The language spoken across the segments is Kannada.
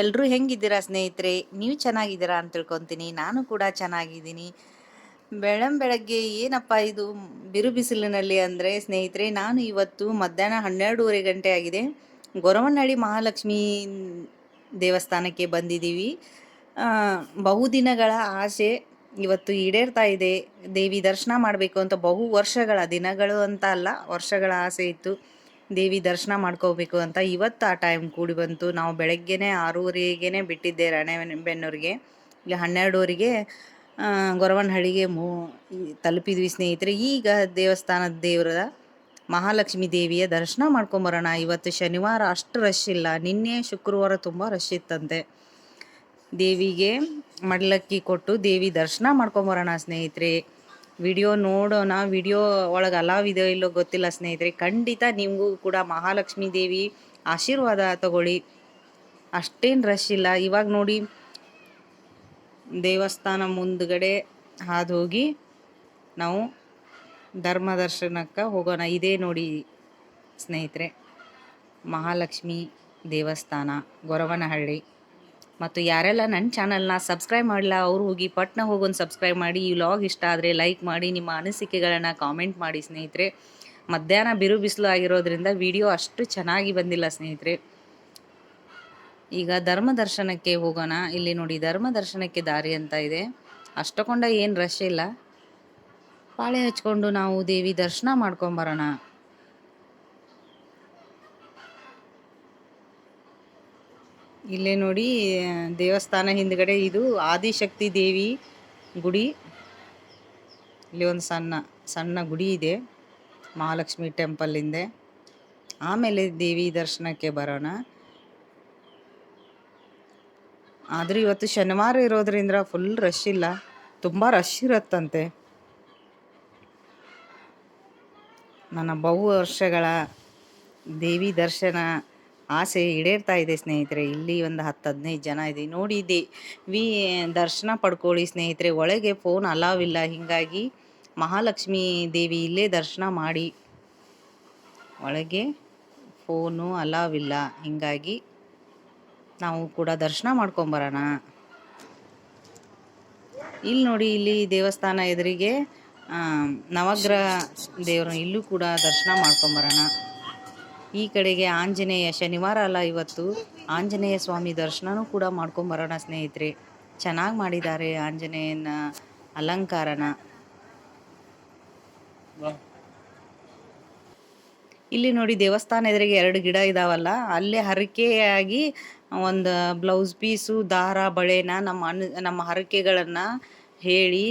ಎಲ್ಲರೂ ಹೆಂಗಿದ್ದೀರಾ ಸ್ನೇಹಿತರೆ? ನೀವು ಚೆನ್ನಾಗಿದ್ದೀರಾ ಅಂತ ತಿಳ್ಕೊತೀನಿ. ನಾನು ಕೂಡ ಚೆನ್ನಾಗಿದ್ದೀನಿ. ಬೆಳಂ ಬೆಳಗ್ಗೆ ಏನಪ್ಪ ಇದು ಬಿರು ಬಿಸಿಲಿನಲ್ಲಿ ಅಂದರೆ ಸ್ನೇಹಿತರೆ, ನಾನು ಇವತ್ತು ಮಧ್ಯಾಹ್ನ ಹನ್ನೆರಡೂವರೆ ಗಂಟೆ ಆಗಿದೆ. ಗೊರವನಹಳ್ಳಿ ಮಹಾಲಕ್ಷ್ಮಿ ದೇವಸ್ಥಾನಕ್ಕೆ ಬಂದಿದ್ದೀವಿ. ಬಹುದಿನಗಳ ಆಸೆ ಇವತ್ತು ಈಡೇರ್ತಾ ಇದೆ. ದೇವಿ ದರ್ಶನ ಮಾಡಬೇಕು ಅಂತ ಬಹು ವರ್ಷಗಳ ದಿನಗಳು ಅಂತ ಅಲ್ಲ, ವರ್ಷಗಳ ಆಸೆ ಇತ್ತು. ದೇವಿ ದರ್ಶನ ಮಾಡ್ಕೋಬೇಕು ಅಂತ ಇವತ್ತು ಆ ಟೈಮ್ ಕೂಡಿ ಬಂತು. ನಾವು ಬೆಳಗ್ಗೆನೆ ಆರೂವರೆಗೇ ಬಿಟ್ಟಿದ್ದೆ ರಾಣೆಬೆನ್ನೂರಿಗೆ. ಇಲ್ಲಿ ಹನ್ನೆರಡುವರೆಗೆ ಗೊರವನಹಳ್ಳಿಗೆ ಮೂ ತಲುಪಿದ್ವಿ ಸ್ನೇಹಿತರೆ. ಈಗ ದೇವಸ್ಥಾನದ ದೇವರ ಮಹಾಲಕ್ಷ್ಮಿ ದೇವಿಯ ದರ್ಶನ ಮಾಡ್ಕೊಂಬರೋಣ. ಇವತ್ತು ಶನಿವಾರ ಅಷ್ಟು ರಶ್ ಇಲ್ಲ. ನಿನ್ನೆ ಶುಕ್ರವಾರ ತುಂಬ ರಶ್ ಇತ್ತಂತೆ. ದೇವಿಗೆ ಮಡ್ಲಕ್ಕಿ ಕೊಟ್ಟು ದೇವಿ ದರ್ಶನ ಮಾಡ್ಕೊಂಬರೋಣ ಸ್ನೇಹಿತರೆ. ವಿಡಿಯೋ ನೋಡೋಣ, ವಿಡಿಯೋ ಒಳಗೆ ಅಲಾವ್ ಇದೆಯೋ ಇಲ್ಲೋ ಗೊತ್ತಿಲ್ಲ ಸ್ನೇಹಿತರೆ, ಖಂಡಿತ ನಿಮಗೂ ಕೂಡ ಮಹಾಲಕ್ಷ್ಮಿ ದೇವಿ ಆಶೀರ್ವಾದ ತಗೊಳ್ಳಿ. ಅಷ್ಟೇನು ರಶ್ ಇಲ್ಲ. ಇವಾಗ ನೋಡಿ, ದೇವಸ್ಥಾನ ಮುಂದ್ಗಡೆ ಹಾದು ಹೋಗಿ ನಾವು ಧರ್ಮ ದರ್ಶನಕ್ಕೆ ಹೋಗೋಣ. ಇದೇ ನೋಡಿ ಸ್ನೇಹಿತರೆ, ಮಹಾಲಕ್ಷ್ಮಿ ದೇವಸ್ಥಾನ, ಗೊರವನಹಳ್ಳಿ. ಮತ್ತು ಯಾರೆಲ್ಲ ನನ್ನ ಚಾನಲ್ನ ಸಬ್ಸ್ಕ್ರೈಬ್ ಮಾಡಿಲ್ಲ ಅವರು ಹೋಗಿ ಪಟ್ನ ಹೋಗೊಂದು ಸಬ್ಸ್ಕ್ರೈಬ್ ಮಾಡಿ, ಈ ವ್ಲಾಗ್ ಇಷ್ಟ ಆದರೆ ಲೈಕ್ ಮಾಡಿ, ನಿಮ್ಮ ಅನಿಸಿಕೆಗಳನ್ನು ಕಾಮೆಂಟ್ ಮಾಡಿ ಸ್ನೇಹಿತರೆ. ಮಧ್ಯಾಹ್ನ ಬಿರು ಬಿಸಿಲು ಆಗಿರೋದ್ರಿಂದ ವಿಡಿಯೋ ಅಷ್ಟು ಚೆನ್ನಾಗಿ ಬಂದಿಲ್ಲ ಸ್ನೇಹಿತರೆ. ಈಗ ಧರ್ಮ ದರ್ಶನಕ್ಕೆ ಹೋಗೋಣ. ಇಲ್ಲಿ ನೋಡಿ, ಧರ್ಮ ದರ್ಶನಕ್ಕೆ ದಾರಿ ಅಂತ ಇದೆ. ಅಷ್ಟಕೊಂಡ ಏನು ರಶ್ ಇಲ್ಲ. ಪಾಳೆ ಹಚ್ಕೊಂಡು ನಾವು ದೇವಿ ದರ್ಶನ ಮಾಡ್ಕೊಂಬರೋಣ. ಇಲ್ಲೇ ನೋಡಿ ದೇವಸ್ಥಾನ ಹಿಂದ್ಗಡೆ ಇದು ಆದಿಶಕ್ತಿ ದೇವಿ ಗುಡಿ. ಇಲ್ಲಿ ಒಂದು ಸಣ್ಣ ಸಣ್ಣ ಗುಡಿ ಇದೆ, ಮಹಾಲಕ್ಷ್ಮಿ ಟೆಂಪಲ್ ಹಿಂದೆ. ಆಮೇಲೆ ದೇವಿ ದರ್ಶನಕ್ಕೆ ಬರೋಣ. ಆದರೂ ಇವತ್ತು ಶನಿವಾರ ಇರೋದ್ರಿಂದ ಫುಲ್ ರಶ್ ಇಲ್ಲ. ತುಂಬ ರಶ್ ಇರುತ್ತಂತೆ. ನನ್ನ ಬಹು ವರ್ಷಗಳ ದೇವಿ ದರ್ಶನ ಆಸೆ ಈಡೇರ್ತಾ ಇದೆ ಸ್ನೇಹಿತರೆ. ಇಲ್ಲಿ ಒಂದು ಹತ್ತು ಹದಿನೈದು ಜನ ಇದೆ. ನೋಡಿ ದೇವಿ ದರ್ಶನ ಪಡ್ಕೊಳ್ಳಿ ಸ್ನೇಹಿತರೆ. ಒಳಗೆ ಫೋನ್ ಅಲಾವ್ ಇಲ್ಲ. ಹೀಗಾಗಿ ಮಹಾಲಕ್ಷ್ಮಿ ದೇವಿ ಇಲ್ಲೇ ದರ್ಶನ ಮಾಡಿ. ಒಳಗೆ ಫೋನು ಅಲಾವ್ ಇಲ್ಲ. ಹೀಗಾಗಿ ನಾವು ಕೂಡ ದರ್ಶನ ಮಾಡ್ಕೊಂಬರೋಣ. ಇಲ್ಲಿ ನೋಡಿ, ಇಲ್ಲಿ ದೇವಸ್ಥಾನ ಎದುರಿಗೆ ನವಗ್ರಹ ದೇವರು ಇಲ್ಲೂ ಕೂಡ ದರ್ಶನ ಮಾಡ್ಕೊಂಬರೋಣ. ಈ ಕಡೆಗೆ ಆಂಜನೇಯ ಶನಿವಾರ ಅಲ್ಲ ಇವತ್ತು. ಆಂಜನೇಯ ಸ್ವಾಮಿ ದರ್ಶನನೂ ಕೂಡ ಮಾಡ್ಕೊಂಬರೋಣ ಸ್ನೇಹಿತರೆ. ಚೆನ್ನಾಗಿ ಮಾಡಿದ್ದಾರೆ ಆಂಜನೇಯನ ಅಲಂಕಾರನ. ಇಲ್ಲಿ ನೋಡಿ ದೇವಸ್ಥಾನ ಎದುರಿಗೆ ಎರಡು ಗಿಡ ಇದಾವಲ್ಲ, ಅಲ್ಲೇ ಹರಕೆಯಾಗಿ ಒಂದು ಬ್ಲೌಸ್ ಪೀಸು, ದಾರ, ಬಳೆನ ನಮ್ಮ ಅನ್, ನಮ್ಮ ಹರಕೆಗಳನ್ನು ಹೇಳಿ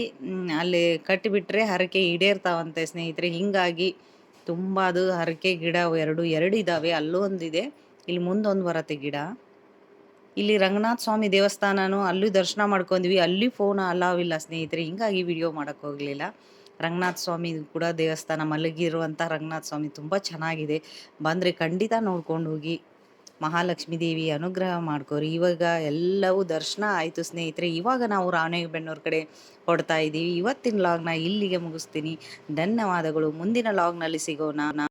ಅಲ್ಲಿ ಕಟ್ಟಿಬಿಟ್ರೆ ಹರಕೆ ಈಡೇರ್ತಾವಂತೆ ಸ್ನೇಹಿತರೆ. ಹಿಂಗಾಗಿ ತುಂಬ ಅದು ಹರಕೆ ಗಿಡ ಎರಡು ಎರಡು ಇದ್ದಾವೆ ಅಲ್ಲೂ ಒಂದಿದೆ. ಇಲ್ಲಿ ಮುಂದೊಂದು ಬರತ್ತೆ ಗಿಡ. ಇಲ್ಲಿ ರಂಗನಾಥ ಸ್ವಾಮಿ ದೇವಸ್ಥಾನನೂ ಅಲ್ಲೂ ದರ್ಶನ ಮಾಡ್ಕೊಂಡ್ವಿ. ಅಲ್ಲಿ ಫೋನ್ ಅಲಾವ್ ಇಲ್ಲ ಸ್ನೇಹಿತರೆ. ಹಿಂಗಾಗಿ ವಿಡಿಯೋ ಹೋಗಲಿಲ್ಲ. ರಂಗನಾಥ ಸ್ವಾಮಿ ಕೂಡ ದೇವಸ್ಥಾನ ಮಲಗಿರುವಂಥ ರಂಗನಾಥ ಸ್ವಾಮಿ ತುಂಬ ಚೆನ್ನಾಗಿದೆ. ಬಂದರೆ ಖಂಡಿತ ನೋಡ್ಕೊಂಡು ಹೋಗಿ. ಮಹಾಲಕ್ಷ್ಮೀ ದೇವಿ ಅನುಗ್ರಹ ಮಾಡ್ಕೋರಿ. ಇವಾಗ ಎಲ್ಲವೂ ದರ್ಶನ ಆಯಿತು ಸ್ನೇಹಿತರೆ. ಇವಾಗ ನಾವು ರಾಣೆಬೆನ್ನೂರು ಕಡೆ ಕೊಡ್ತಾ ಇದ್ದೀವಿ. ಇವತ್ತಿನ ಲಾಗ್ನ ಇಲ್ಲಿಗೆ ಮುಗಿಸ್ತೀನಿ. ಧನ್ಯವಾದಗಳು. ಮುಂದಿನ ಲಾಗ್ನಲ್ಲಿ ಸಿಗೋಣ.